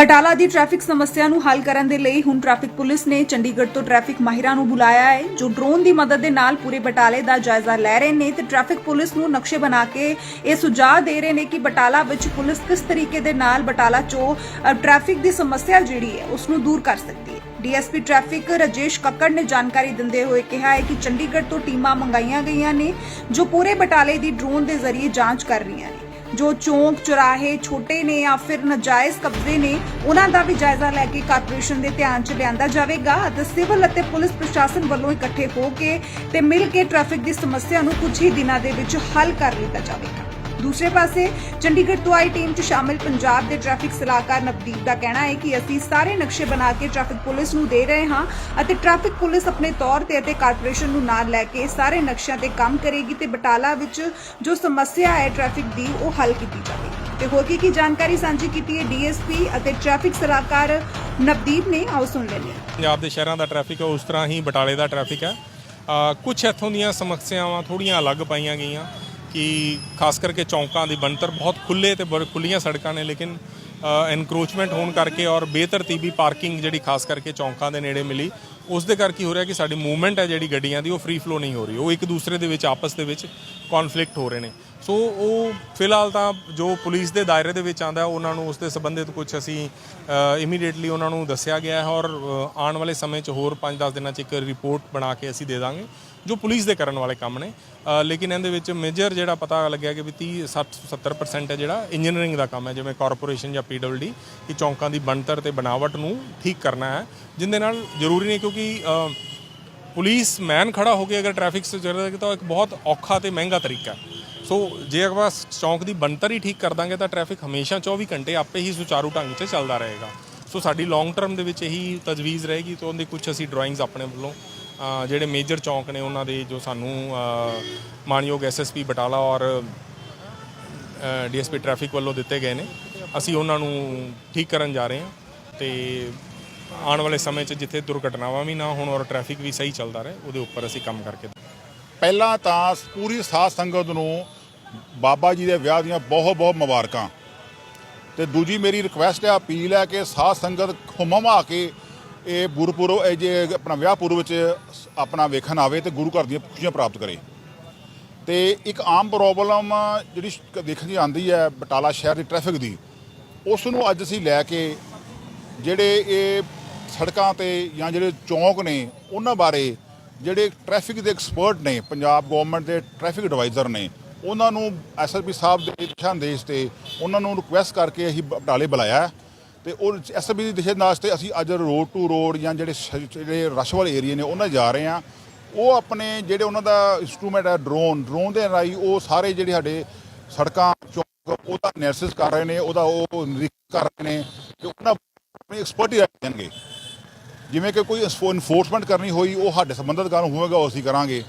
ਬਟਾਲਾ ਦੀ traffic ਸਮੱਸਿਆ ਨੂੰ ਹੱਲ ਕਰਨ ਦੇ ਲਈ ਹੁਣ ਟ੍ਰੈਫਿਕ ਪੁਲਿਸ ਨੇ ਚੰਡੀਗੜ੍ਹ ਤੋਂ ਟ੍ਰੈਫਿਕ ਮਾਹਿਰਾਂ ਨੂੰ ਬੁਲਾਇਆ ਹੈ। ਜੋ ਡਰੋਨ ਦੀ ਮਦਦ ਦੇ ਨਾਲ ਪੂਰੇ ਬਟਾਲੇ ਦਾ ਜਾਇਜ਼ਾ ਲੈ ਰਹੇ ਨੇ ਤੇ ਟ੍ਰੈਫਿਕ ਪੁਲਿਸ ਨੂੰ ਨਕਸ਼ੇ ਬਣਾ ਕੇ ਇਹ ਸੁਝਾਅ ਦੇ ਰਹੇ ਨੇ ਕਿ ਬਟਾਲਾ ਵਿੱਚ ਪੁਲਿਸ ਕਿਸ ਤਰੀਕੇ ਦੇ ਨਾਲ ਬਟਾਲਾ ਚੋਂ ਟ੍ਰੈਫਿਕ ਦੀ ਸਮੱਸਿਆ ਜਿਹੜੀ ਹੈ ਉਸ ਨੂੰ ਦੂਰ ਕਰ ਸਕਦੀ ਹੈ। ਡੀਐਸਪੀ ਟ੍ਰੈਫਿਕ ਰਾਜੇਸ਼ ਕੱਕੜ ਨੇ ਜਾਣਕਾਰੀ ਦਿੰਦੇ ਹੋਏ ਕਿਹਾ ਹੈ ਕਿ ਚੰਡੀਗੜ੍ਹ ਤੋਂ ਟੀਮਾਂ ਮੰਗਾਈਆਂ ਗਈਆਂ ਨੇ, ਜੋ ਪੂਰੇ ਬਟਾਲੇ ਦੀ ਡਰੋਨ ਦੇ ਜ਼ਰੀਏ ਜਾਂਚ ਕਰ ਰਹੀਆਂ ਨੇ। ਜੋ ਚੌਂਕ ਚੁਰਾਹੇ ਛੋਟੇ ਨੇ ਜਾਂ ਫਿਰ ਨਜਾਇਜ਼ ਕਬਜ਼ੇ ਨੇ, ਉਹਨਾਂ ਦਾ ਵੀ ਜਾਇਜ਼ਾ ਲੈ ਕੇ ਕਾਰਪੋਰੇਸ਼ਨ ਦੇ ਧਿਆਨ 'ਚ ਲਿਆਂਦਾ ਜਾਵੇਗਾ ਅਤੇ ਸਿਵਲ ਅਤੇ ਪੁਲਿਸ ਪ੍ਰਸ਼ਾਸਨ ਵੱਲੋਂ ਇਕੱਠੇ ਹੋ ਕੇ ਤੇ ਮਿਲ ਕੇ ਟ੍ਰੈਫਿਕ ਦੀ ਸਮੱਸਿਆ ਨੂੰ ਕੁਝ ਹੀ ਦਿਨਾਂ ਦੇ ਵਿੱਚ ਹੱਲ ਕਰ ਲਿੱਤਾ ਜਾਵੇਗਾ। ਦੂਸਰੇ ਪਾਸੇ, ਚੰਡੀਗੜ੍ਹ ਤੋਂ ਆਈ ਟੀਮ 'ਚ ਸ਼ਾਮਿਲ ਪੰਜਾਬ ਦੇ ਟ੍ਰੈਫਿਕ ਸਲਾਹਕਾਰ ਨਵਦੀਪ ਦਾ ਕਹਿਣਾ ਹੈ ਕਿ ਅਸੀਂ ਸਾਰੇ ਨਕਸ਼ੇ ਬਣਾ ਕੇ ਟ੍ਰੈਫਿਕ ਪੁਲਿਸ ਨੂੰ ਦੇ ਰਹੇ ਹਾਂ ਅਤੇ ਟ੍ਰੈਫਿਕ ਪੁਲਿਸ ਆਪਣੇ ਤੌਰ ਤੇ ਅਤੇ ਕਾਰਪੋਰੇਸ਼ਨ ਨੂੰ ਨਾਲ ਲੈ ਕੇ ਸਾਰੇ ਨਕਸ਼ਿਆਂ ਤੇ ਕੰਮ ਕਰੇਗੀ ਤੇ ਬਟਾਲਾ ਵਿੱਚ ਜੋ ਸਮੱਸਿਆ ਹੈ ਟ੍ਰੈਫਿਕ ਦੀ, ਉਹ ਹੱਲ ਕੀਤੀ ਜਾਵੇਗੀ। ਤੇ ਹੋਰ ਕੀ ਕੀ ਜਾਣਕਾਰੀ ਸਾਂਝੀ ਕੀਤੀ ਹੈ ਡੀਐਸਪੀ ਅਤੇ ਟ੍ਰੈਫਿਕ ਸਲਾਹਕਾਰ ਨਵਦੀਪ ਨੇ? ਆਓ ਸੁਣ ਲੈਂਦੇ ਹਾਂ। ਪੰਜਾਬ ਦੇ ਸ਼ਹਿਰਾਂ ਦਾ ਟ੍ਰੈਫਿਕ ਉਸ ਤਰ੍ਹਾਂ ਹੀ ਬਟਾਲੇ ਦਾ ਟ੍ਰੈਫਿਕ ਹੈ। ਕੁਝ ਇੱਥੋਂ ਦੀਆਂ ਸਮੱਸਿਆਵਾਂ ਥੋੜੀਆਂ ਅਲੱਗ ਪਾਈਆਂ ਗਈਆਂ। ਕਿ ਖਾਸ ਕਰਕੇ ਚੌਂਕਾਂ ਦੀ ਬਣਤਰ ਬਹੁਤ ਖੁੱਲੇ ਤੇ ਬੜ ਖੁੱਲੀਆਂ ਸੜਕਾਂ ਨੇ, ਲੇਕਿਨ ਐਨਕਰੋਚਮੈਂਟ ਹੋਣ ਕਰਕੇ ਔਰ ਬੇਤਰਤੀਬੀ ਪਾਰਕਿੰਗ ਜਿਹੜੀ ਖਾਸ ਕਰਕੇ ਚੌਂਕਾਂ ਦੇ ਨੇੜੇ ਮਿਲੀ ਉਸ ਦੇ ਕਰਕੇ ਹੋ ਰਿਹਾ ਕਿ ਸਾਡੀ ਮੂਵਮੈਂਟ ਹੈ ਜਿਹੜੀ ਗੱਡੀਆਂ ਦੀ, ਉਹ ਫ੍ਰੀ ਫਲੋ ਨਹੀਂ ਹੋ ਰਹੀ। ਉਹ ਇੱਕ ਦੂਸਰੇ ਦੇ ਵਿੱਚ, ਆਪਸ ਦੇ ਵਿੱਚ ਕਨਫਲਿਕਟ ਹੋ ਰਹੇ ਨੇ। ਸੋ ਉਹ ਫਿਲਹਾਲ ਤਾਂ ਜੋ ਪੁਲਿਸ ਦੇ ਦਾਇਰੇ ਦੇ ਵਿੱਚ ਆਂਦਾ ਉਹਨਾਂ ਨੂੰ ਉਸ ਦੇ ਸੰਬੰਧਿਤ ਕੁਝ ਅਸੀਂ ਇਮੀਡੀਏਟਲੀ ਉਹਨਾਂ ਨੂੰ ਦੱਸਿਆ ਗਿਆ ਹੈ ਔਰ ਆਉਣ ਵਾਲੇ ਸਮੇਂ 'ਚ ਹੋਰ 5-10 ਦਿਨਾਂ 'ਚ ਇੱਕ ਰਿਪੋਰਟ ਬਣਾ ਕੇ ਅਸੀਂ ਦੇ ਦਾਂਗੇ। ਜੋ ਪੁਲਿਸ ਦੇ ਕਰਨ ਵਾਲੇ ਕੰਮ ਨੇ। ਲੇਕਿਨ ਇਹਦੇ ਵਿੱਚ ਮੇਜਰ ਜਿਹੜਾ ਪਤਾ ਲੱਗਿਆ ਕਿ ਵੀ 30 60 70% ਹੈ ਜਿਹੜਾ ਇੰਜੀਨੀਅਰਿੰਗ ਦਾ ਕੰਮ ਹੈ, ਜਿਵੇਂ ਕਾਰਪੋਰੇਸ਼ਨ ਜਾਂ ਪੀਡਬਲਯੂਡੀ ਕਿ ਚੌਂਕਾਂ ਦੀ ਬਣਤਰ ਤੇ ਬਣਾਵਟ ਨੂੰ ਠੀਕ ਕਰਨਾ ਹੈ, ਜਿੰਦੇ ਨਾਲ ਜ਼ਰੂਰੀ ਨਹੀਂ ਕਿਉਂਕਿ ਪੁਲਿਸ ਮੈਨ ਖੜਾ ਹੋ ਕੇ ਅਗਰ ਟ੍ਰੈਫਿਕ ਸੇ ਚੱਲ ਰਿਹਾ ਤਾਂ ਇੱਕ ਬਹੁਤ ਔਖਾ ਤੇ ਮਹਿੰਗਾ ਤਰੀਕਾ ਹੈ। ਸੋ ਜੇ ਆਪਾਂ ਚੌਂਕ ਦੀ ਬਣਤਰ ਹੀ ਠੀਕ ਕਰ ਦਾਂਗੇ ਤਾਂ ਟ੍ਰੈਫਿਕ ਹਮੇਸ਼ਾ 24 ਘੰਟੇ ਆਪੇ ਹੀ ਸੁਚਾਰੂ ਢੰਗ 'ਚ ਚੱਲਦਾ ਰਹੇਗਾ। ਸੋ ਸਾਡੀ ਲੌਂਗ ਟਰਮ ਦੇ ਵਿੱਚ ਇਹੀ ਤਜਵੀਜ਼ ਰਹੇਗੀ ਤੇ ਉਹਦੇ ਕੁਝ ਅਸੀਂ ਡਰਾਇੰਗਸ ਆਪਣੇ ਵੱਲੋਂ ਜਿਹੜੇ ਮੇਜਰ ਚੌਂਕ ਨੇ ਉਹਨਾਂ ਦੇ ਜੋ ਸਾਨੂੰ ਅ, ਮਾਨਯੋਗ ਐਸਐਸਪੀ ਬਟਾਲਾ ਔਰ ਡੀਐਸਪੀ ਟ੍ਰੈਫਿਕ ਵੱਲੋਂ ਦਿੱਤੇ ਗਏ ਨੇ। ਅਸੀਂ ਉਹਨਾਂ ਨੂੰ ਠੀਕ ਕਰਨ ਜਾ ਰਹੇ ਹਾਂ ਤੇ ਆਉਣ ਵਾਲੇ ਸਮੇਂ 'ਚ ਜਿੱਥੇ ਦੁਰਘਟਨਾਵਾਂ ਵੀ ਨਾ ਹੋਣ ਔਰ ਟ੍ਰੈਫਿਕ ਵੀ ਸਹੀ ਚੱਲਦਾ ਰਹੇ ਉਹਦੇ ਉੱਪਰ ਅਸੀਂ ਕੰਮ ਕਰਕੇ ਪਹਿਲਾਂ ਤਾਂ ਪੂਰੀ ਸਾਧ ਸੰਗਤ ਨੂੰ ਬਾਬਾ ਜੀ ਦੇ ਵਿਆਹ ਦੀਆਂ ਬਹੁਤ ਬਹੁਤ ਮੁਬਾਰਕਾਂ। ਤੇ ਦੂਜੀ ਮੇਰੀ ਰਿਕੁਐਸਟ ਹੈ ਅਪੀਲ ਹੈ ਕਿ ਸਾਧ ਸੰਗਤ ਹੁਮਮਾ ਕੇ ਇਹ ਗੁਰਪੁਰਬ, ਇਹ ਜੇ ਆਪਣਾ ਵਿਆਹ ਪੁਰਬ ਵਿੱਚ ਆਪਣਾ ਵੇਖਣ ਆਵੇ ਤੇ ਗੁਰੂ ਘਰ ਦੀਆਂ ਖੁਸ਼ੀਆਂ ਪ੍ਰਾਪਤ ਕਰੇ। ਤੇ ਇੱਕ ਆਮ ਪ੍ਰੋਬਲਮ ਜਿਹੜੀ ਦੇਖਣ ਦੀ ਆਂਦੀ ਹੈ ਬਟਾਲਾ ਸ਼ਹਿਰ ਦੀ ਟ੍ਰੈਫਿਕ ਦੀ ਉਸ ਨੂੰ ਅੱਜ ਅਸੀਂ ਲੈ ਕੇ ਜਿਹੜੇ ਇਹ ਸੜਕਾਂ ਤੇ ਜਾਂ ਜਿਹੜੇ ਚੌਂਕ ਨੇ, ਉਹਨਾਂ ਬਾਰੇ ਜਿਹੜੇ ਟ੍ਰੈਫਿਕ ਦੇ ਐਕਸਪਰਟ ਨੇ, ਪੰਜਾਬ ਗਵਰਨਮੈਂਟ ਦੇ ਟ੍ਰੈਫਿਕ ਐਡਵਾਈਜ਼ਰ ਨੇ, ਉਹਨਾਂ ਨੂੰ ਐਸਐਸਪੀ ਸਾਹਿਬ ਦੇ ਦਿਸ਼ਾ ਨਿਰਦੇਸ਼ ਤੇ ਉਹਨਾਂ ਨੂੰ ਰਿਕੁਐਸਟ ਕਰਕੇ ਅਸੀਂ ਬਟਾਲੇ ਬੁਲਾਇਆ। ਤੇ ਉਹ ਐਸਐਸਪੀ ਦੀ ਦਿਸ਼ਾ ਨਿਰਦੇਸ਼ ਤੇ ਅਸੀਂ ਅੱਜ ਰੋਡ ਟੂ ਰੋਡ ਜਾਂ ਜਿਹੜੇ ਜਿਹੜੇ ਰਸ਼ ਵਾਲੇ ਏਰੀਆ ਨੇ, ਉਹਨਾਂ ਜਾ ਰਹੇ ਹਾਂ। ਉਹ ਆਪਣੇ ਜਿਹੜੇ ਉਹਨਾਂ ਦਾ ਇੰਸਟਰੂਮੈਂਟ ਹੈ ਡਰੋਨ ਡਰੋਨ ਦੇ ਰਾਹੀਂ ਉਹ ਸਾਰੇ ਜਿਹੜੇ ਸਾਡੇ ਸੜਕਾਂ, ਚੌਂਕ ਉਹਦਾ ਐਨਾਲਿਸਿਸ ਕਰ ਰਹੇ ਨੇ, ਉਹਦਾ ਉਹ ਨਿਰੀਖਣ ਕਰ ਰਹੇ ਨੇ ਕਿ ਉਹਨਾਂ ਆਪਣੀ ਐਕਸਪਰਟੀ ਰੱਖਣਗੇ ਜਿਵੇਂ ਕਿ ਕੋਈ ਇਨਫੋਰਸਮੈਂਟ ਕਰਨੀ ਹੋਈ, ਉਹ ਸਾਡੇ ਸੰਬੰਧਿਤ ਕਾਰਨ ਹੋਵੇਗਾ, ਉਹ ਅਸੀਂ ਕਰਾਂਗੇ।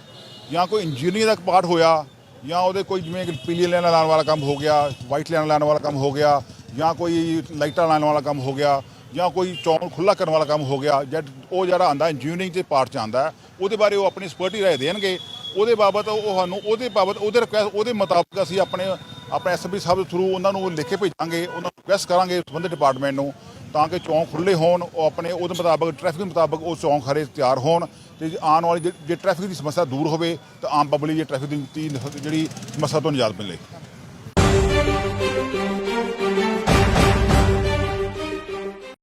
ਜਾਂ ਕੋਈ ਇੰਜੀਨੀਅਰਿੰਗ ਦਾ ਪਾਰਟ ਹੋਇਆ, ਜਾਂ ਉਹਦੇ ਕੋਈ ਜਿਵੇਂ ਕਿ ਪੀਲੀ ਲਾਈਨ ਲਾਉਣ ਵਾਲਾ ਕੰਮ ਹੋ ਗਿਆ ਵਾਈਟ ਲਾਈਨ ਲਾਉਣ ਵਾਲਾ ਕੰਮ ਹੋ ਗਿਆ ਜਾਂ ਕੋਈ ਲਾਈਟਾਂ ਲਾਉਣ ਵਾਲਾ ਕੰਮ ਹੋ ਗਿਆ, ਜਾਂ ਕੋਈ ਚੌਂਕ ਖੁੱਲਾ ਕਰਨ ਵਾਲਾ ਕੰਮ ਹੋ ਗਿਆ, ਜਾਂ ਉਹ ਜਿਹੜਾ ਆਂਦਾ ਇੰਜੀਨੀਅਰਿੰਗ ਦੇ ਪਾਰਟ ਚ ਆਂਦਾ ਉਹਦੇ ਬਾਰੇ ਉਹ ਆਪਣੀ ਐਕਸਪਰਟੀ ਰਾਏ ਦੇਣਗੇ। ਉਹਦੇ ਬਾਬਤ ਉਹ ਸਾਨੂੰ, ਉਹਦੇ ਬਾਬਤ, ਉਹਦੇ ਰਿਕੁਐਸਟ ਉਹਦੇ ਮੁਤਾਬਕ ਅਸੀਂ ਆਪਣੇ ਆਪਣੇ ਐਸਪੀ ਸਾਹਿਬ ਦੇ ਥਰੂ ਉਹਨਾਂ ਨੂੰ ਲਿਖ ਕੇ ਭੇਜਾਂਗੇ, ਉਹਨਾਂ ਨੂੰ ਰਿਕੁਐਸਟ ਕਰਾਂਗੇ ਸੰਬੰਧਿਤ ਡਿਪਾਰਟਮੈਂਟ ਨੂੰ, ਤਾਂ ਕਿ ਚੌਂਕ ਖੁੱਲੇ ਹੋਣ, ਉਹ ਆਪਣੇ ਉਹਦੇ ਮੁਤਾਬਕ ਟ੍ਰੈਫਿਕ ਮੁਤਾਬਕ ਉਹ ਚੌਂਕ ਹਰੇ ਤਿਆਰ ਹੋਣ ਤੇ ਜੇ ਆਉਣ ਵਾਲੀ, ਜੇ- ਜੇ ਟ੍ਰੈਫਿਕ ਦੀ ਸਮੱਸਿਆ ਦੂਰ ਹੋਵੇ, ਤਾਂ ਆਮ ਪਬਲਿਕ ਜੇ ਟ੍ਰੈਫਿਕ ਦੀ ਜਿਹੜੀ ਸਮੱਸਿਆ ਤੋਂ ਨਿਜਾਤ ਮਿਲੇ।